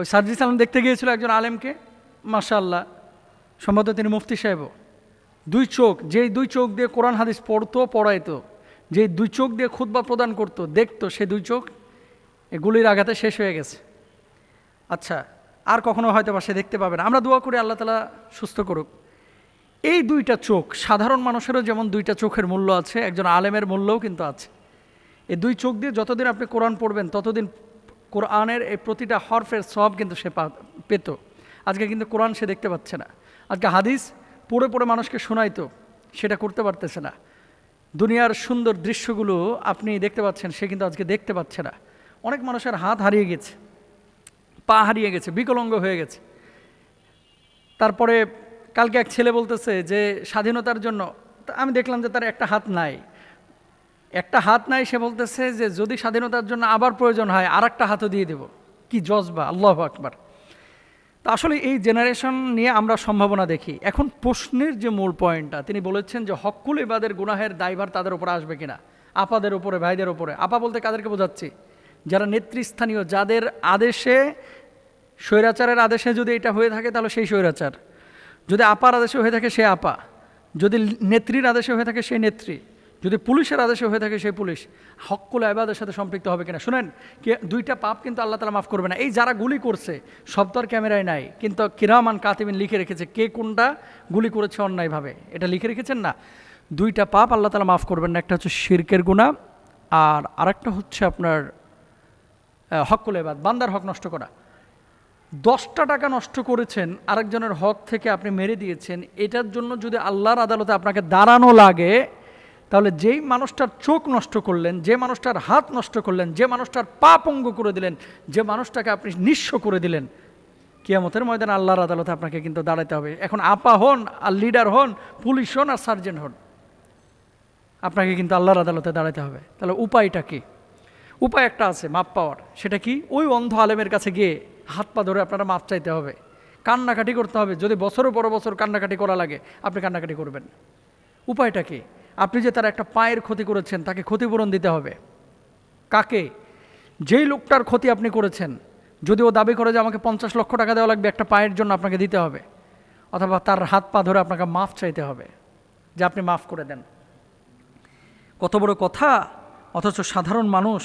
ওই সার্জি সালাম দেখতে গিয়েছিল একজন আলেমকে মাশাল্লাহ সম্ভবত তিনি মুফতি সাহেবও। দুই চোখ, যেই দুই চোখ দিয়ে কোরআন হাদিস পড়তো, পড়াইতো, যেই দুই চোখ দিয়ে খুতবা প্রদান করতো, দেখতো সে দুই চোখ গুলির আঘাতে শেষ হয়ে গেছে। আচ্ছা আর কখনো হয়তো বা সে দেখতে পাবে না। আমরা দোয়া করি আল্লাহ তালা সুস্থ করুক। এই দুইটা চোখ, সাধারণ মানুষেরও যেমন দুইটা চোখের মূল্য আছে, একজন আলেমের মূল্যও কিন্তু আছে। এই দুই চোখ দিয়ে যতদিন আপনি কোরআন পড়বেন, ততদিন কোরআনের এই প্রতিটা হরফের সব কিন্তু সে পেত। আজকে কিন্তু কোরআন সে দেখতে পাচ্ছে না। আজকে হাদিস পড়ে পড়ে মানুষকে শোনাইতো, সেটা করতে পারতেছে না। দুনিয়ার সুন্দর দৃশ্যগুলো আপনি দেখতে পাচ্ছেন, সে কিন্তু আজকে দেখতে পাচ্ছে না। অনেক মানুষের হাত হারিয়ে গেছে, পা হারিয়ে গেছে, বিকলঙ্গ হয়ে গেছে। তারপরে কালকে এক ছেলে বলতেছে যে, স্বাধীনতার জন্য আমি দেখলাম যে তার একটা হাত নাই। একটা হাত নাই, সে বলতেছে যে যদি স্বাধীনতার জন্য আবার প্রয়োজন হয় আর একটা হাতও দিয়ে দেব। কি জজবা, আল্লাহ আকবার। তা আসলে এই জেনারেশন নিয়ে আমরা সম্ভাবনা দেখি। এখন প্রশ্নের যে মূল পয়েন্টটা, তিনি বলেছেন যে হকুল এবাদের গুনাহের দায়ভার তাদের উপরে আসবে কিনা? আপাদের উপরে, ভাইদের উপরে। আপা বলতে কাদেরকে বোঝাচ্ছি? যারা নেতৃস্থানীয়, যাদের আদেশে, স্বৈরাচারের আদেশে যদি এটা হয়ে থাকে, তাহলে সেই স্বৈরাচার। যদি আপার আদেশে হয়ে থাকে, সে আপা। যদি নেত্রীর আদেশে হয়ে থাকে, সেই নেত্রী। যদি পুলিশের আদেশে হয়ে থাকে সেই পুলিশ হকুল আবাদের সাথে সম্পৃক্ত হবে কিনা? শুনেন কে দুইটা পাপ কিন্তু আল্লাহ তালা মাফ করবে না। এই যারা গুলি করছে সব তো আর ক্যামেরায় নাই কিন্তু কিরামান কাতিবিন লিখে রেখেছে। কে কোনটা গুলি করেছে অন্যায়ভাবে? এটা লিখে রেখেছেন না? দুইটা পাপ আল্লাহ তালা মাফ করবেন না। একটা হচ্ছে শিরকের গুণা আর আরেকটা হচ্ছে আপনার আহ, হকুল এবাদ বান্দার হক নষ্ট করা। দশটা টাকা নষ্ট করেছেন আরেকজনের হক থেকে আপনি মেরে দিয়েছেন এটার জন্য যদি আল্লাহর আদালতে আপনাকে দাঁড়ানো লাগে তাহলে যেই মানুষটার চোখ নষ্ট করলেন, যে মানুষটার হাত নষ্ট করলেন, যে মানুষটার পা পঙ্গ করে দিলেন, যে মানুষটাকে আপনি নিঃস্ব করে দিলেন, কিয়ামতের ময়দান আল্লাহর আদালতে আপনাকে কিন্তু দাঁড়াতে হবে। এখন আপা হন আর লিডার হন, পুলিশ হন আর সার্জেন্ট হন, আপনাকে কিন্তু আল্লাহর আদালতে দাঁড়াতে হবে। তাহলে উপায়টা কি? উপায় একটা আছে, মাপ পাওয়ার। সেটা কি? ওই অন্ধ আলেমের কাছে গিয়ে হাত পা ধরে আপনারা মাপ চাইতে হবে। কান্নাকাটি করতে হবে। যদি বছরের পর বছর কান্নাকাটি করা লাগে, আপনি কান্নাকাটি করবেন। উপায়টা কি? আপনি যে তার একটা পায়ের ক্ষতি করেছেন, তাকে ক্ষতিপূরণ দিতে হবে। কাকে? যেই লোকটার ক্ষতি আপনি করেছেন, যদি ও দাবি করে যে আমাকে পঞ্চাশ লক্ষ টাকা দেওয়া লাগবে, একটা পায়ের জন্য আপনাকে দিতে হবে, অথবা তার হাত পা ধরে আপনাকে মাফ চাইতে হবে, যে আপনি মাফ করে দেন। কত বড় কথা, অথচ সাধারণ মানুষ,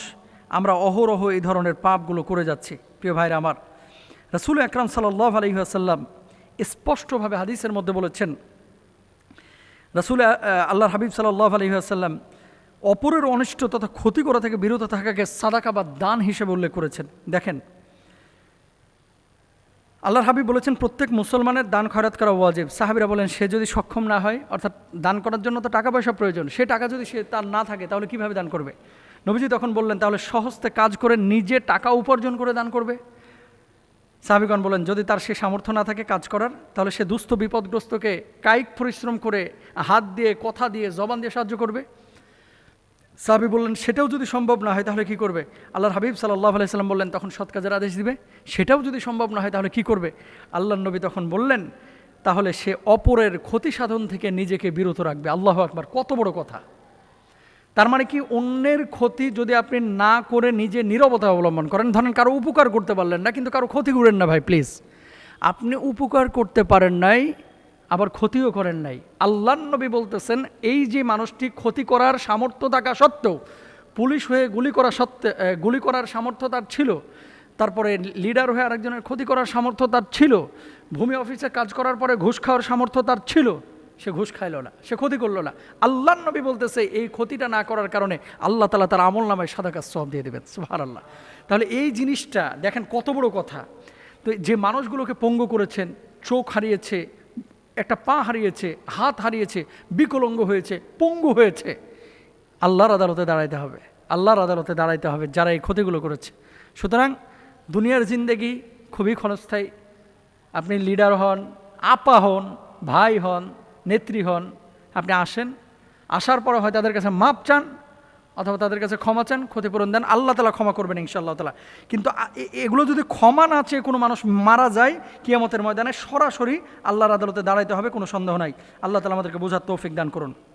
আমরা অহরহ এই ধরনের পাপগুলো করে যাচ্ছি, প্রিয় ভাইরা আমার। রসুল আকরাম সাল্লাহ আলহিহাসাল্লাম স্পষ্টভাবে হাদিসের মধ্যে বলেছেন রসুল আল্লাহর হাবিব সাল্লাহ আলহিহাসাল্লাম অপরের অনিষ্ট তথা ক্ষতি করা থেকে বিরত থাকাকে সাদাকা বা দান হিসেবে উল্লেখ করেছেন। দেখেন, আল্লাহর হাবিব বলেছেন, প্রত্যেক মুসলমানের দান খয়রাত করা ওয়াজিব। সাহাবিরা বলেন, সে যদি সক্ষম না হয়, অর্থাৎ দান করার জন্য তো টাকা পয়সা প্রয়োজন, সে টাকা যদি সে তার না থাকে, তাহলে কীভাবে দান করবে? নবীজি তখন বললেন, তাহলে সহজতে কাজ করে নিজে টাকা উপার্জন করে দান করবে। সাহাবিগণ বলেন, যদি তার সে সামর্থ্য না থাকে কাজ করার, তাহলে সে দুস্থ বিপদগ্রস্তকে কায়িক পরিশ্রম করে হাত দিয়ে, কথা দিয়ে, জবান দিয়ে সাহায্য করবে? সাহাবি বললেন, সেটাও যদি সম্ভব না হয় তাহলে কি করবে? আল্লাহর হাবিব সাল্লাহ আলাইসাল্লাম বললেন, তখন সৎ কাজের আদেশ দিবে। সেটাও যদি সম্ভব না হয় তাহলে কি করবে? আল্লাহ নবী তখন বললেন, তাহলে সে অপরের ক্ষতি সাধন থেকে নিজেকে বিরত রাখবে। আল্লাহ আকবার, কত বড় কথা। তার মানে কি অন্যের ক্ষতি যদি আপনি না করে নিজে নীরবতা অবলম্বন করেন, ধরেন কারও উপকার করতে পারলেন না, কিন্তু কারও ক্ষতি করেন না ভাই প্লিজ আপনি উপকার করতে পারেন নাই, আবার ক্ষতিও করেন নাই। আল্লাহ নবী বলতেছেন, এই যে মানুষটি ক্ষতি করার সামর্থ্য থাকা সত্ত্বেও, পুলিশ হয়ে গুলি করা সত্ত্বে গুলি করার সামর্থ্য তার ছিল, তারপরে লিডার হয়ে আরেকজনের ক্ষতি করার সামর্থ্য তার ছিল, ভূমি অফিসে কাজ করার পরে ঘুষ খাওয়ার সামর্থ্য তার ছিল সে ঘুষ খাইল না, সে ক্ষতি করল না। আল্লাহ নবী বলতেছে, এই ক্ষতিটা না করার কারণে আল্লাহ তালা তার আমল নামায় সাদা কাজ সব দিয়ে দেবেন। সুহার আল্লাহ তাহলে এই জিনিসটা, দেখেন কত বড় কথা। তো যে মানুষগুলোকে পঙ্গু করেছেন, চোখ হারিয়েছে, একটা পা হারিয়েছে, হাত হারিয়েছে, বিকলঙ্গ হয়েছে, পঙ্গু হয়েছে, আল্লাহর আদালতে দাঁড়াইতে হবে। আল্লাহর আদালতে দাঁড়াইতে হবে যারা এই ক্ষতিগুলো করেছে। সুতরাং দুনিয়ার জিন্দেগি খুবই ক্ষণস্থায়ী। আপনি লিডার হন, আপা হন, ভাই হন নেত্রী হন, আপনি আসেন, আসার পরে হয় তাদের কাছে মাপ চান অথবা তাদের কাছে ক্ষমা চান, ক্ষতিপূরণ দেন, আল্লাহ তালা ক্ষমা করবেন ইনশাআল্লাহ তালা। কিন্তু এগুলো যদি ক্ষমা না চেয়ে কোনো মানুষ মারা যায় কিয়ামতের ময়দানে, সরাসরি আল্লাহর আদালতে দাঁড়াইতে হবে, কোনো সন্দেহ নাই। আল্লাহ তালা আমাদেরকে বোঝার তৌফিক দান করুন।